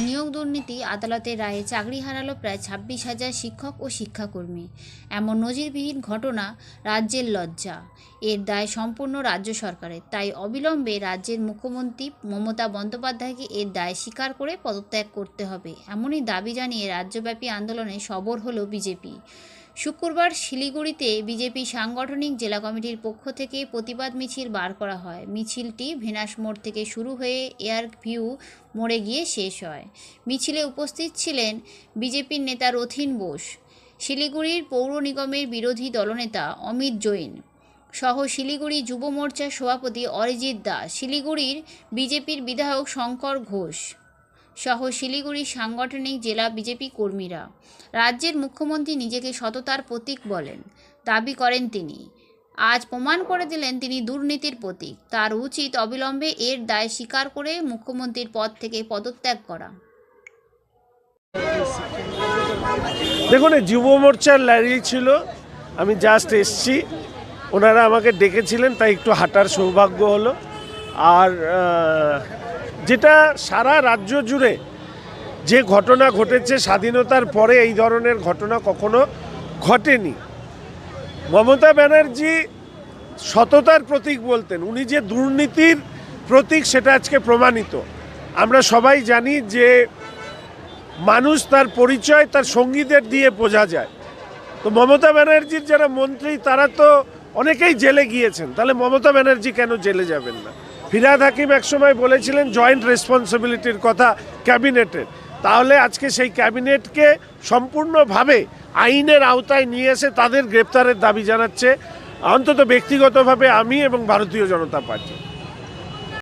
নিয়োগ দুর্নীতি আদালতের রায়ে চাকরি হারালো প্রায় ছাব্বিশ হাজার শিক্ষক ও শিক্ষাকর্মী। এমন নজিরবিহীন ঘটনা রাজ্যের লজ্জা। এর দায় সম্পূর্ণ রাজ্য সরকারের। তাই অবিলম্বে রাজ্যের মুখ্যমন্ত্রী মমতা বন্দ্যোপাধ্যায়কে এর দায় স্বীকার করে পদত্যাগ করতে হবে, এমনই দাবি জানিয়ে রাজ্যব্যাপী আন্দোলনে সবর হলো বিজেপি। শুক্রবার শিলিগুড়িতে বিজেপি সাংগঠনিক জেলা কমিটির পক্ষ থেকে প্রতিবাদ মিছিল বার করা হয়। মিছিলটি ভেনাস মোড় থেকে শুরু হয়ে এয়ার ভিউ মোড়ে গিয়ে শেষ হয়। মিছিলে উপস্থিত ছিলেন বিজেপির নেতা রথিন বোস, শিলিগুড়ির পৌর নিগমের বিরোধী দলনেতা অমিত জৈন সহ শিলিগুড়ি যুব মোর্চার সভাপতি অরিজিৎ দাস। শিলিগুড়ির বিজেপির বিধায়ক শঙ্কর ঘোষ সহ শিলিগুড়ির সাংগঠনিক জেলা বিজেপি কর্মীরা। রাজ্যের মুখ্যমন্ত্রী নিজেকে সততার প্রতীক বলেন। দাবি করেন তিনি। আজ প্রমাণ করে দিলেন তিনি দুর্নীতির প্রতীক। তার উচিত অবিলম্বে এর দায় স্বীকার করে মুখ্যমন্ত্রীর পদ থেকে পদত্যাগ করা। দেখুন যুব মোর্চার র্যালি ছিল। আমি জাস্ট এসছি। ওনারা আমাকে ডেকেছিলেন, তাই একটু হাঁটার সৌভাগ্য হলো। আর যেটা সারা রাজ্য জুড়ে যে ঘটনা ঘটেছে, স্বাধীনতার পরে এই ধরনের ঘটনা কখনো ঘটেনি। মমতা ব্যানার্জি সততার প্রতীক বলতেন, উনি যে দুর্নীতির প্রতীক সেটা আজকে প্রমাণিত। আমরা সবাই জানি যে মানুষ তার পরিচয় তার সঙ্গীদের দিয়ে বোঝা যায়। তো মমতা ব্যানার্জির যারা মন্ত্রী, তারা তো অনেকেই জেলে গিয়েছেন। তাহলে মমতা ব্যানার্জি কেন জেলে যাবেন না? ফিরাদ হাকিম একসময় বলেছিলেন জয়েন্ট রেসপন্সিবিলিটির কথা ক্যাবিনেটের। তাহলে আজকে সেই ক্যাবিনেটকে সম্পূর্ণভাবে আইনের আওতায় নিয়ে এসে তাদের গ্রেপ্তারের দাবি জানাচ্ছে। অন্তত ব্যক্তিগতভাবে আমি এবং ভারতীয় জনতা পার্টি।